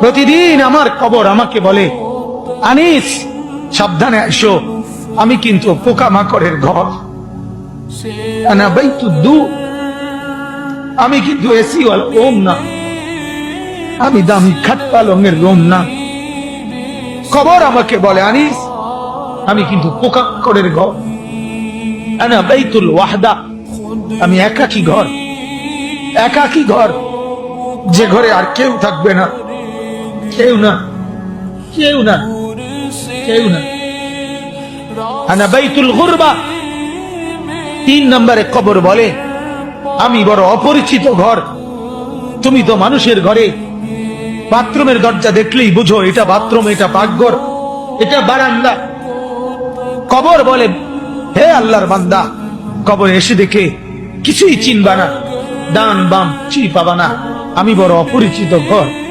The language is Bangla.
প্রতিদিন আমার কবর আমাকে বলে, আনিস, সাবধানে আসো আমি কিন্তু পোকামাকড়ের ঘর। বাইতু দু। আমি কিন্তু এসি ওম না। আমি দামি খাট পালঙের রোম না। কবর আমাকে বলে, আনিস, আমি কিন্তু পোকামাকড়ের ঘর। আনা বাইতুল ওয়াহদা। আমি একাকি ঘর। একাকি ঘর। যে ঘরে আর কেউ থাকবে না। কেউ না। কেউ না। কেউ না। বাইতুল তিন নম্বরে কবর বলে, আমি বড় অপরিচিত ঘর। তুমি তো মানুষের ঘরে। বাথরুমের দরজা দেখলেই বুঝো, এটা বাথরুম, এটা পাকঘর, এটা বারান্দা। কবর বলে, হে আল্লাহর বান্দা, কবর এসে দেখে কিছুই চিনবা না। ডান, বাম চি পাবা না। আমি বড় অপরিচিত ঘর।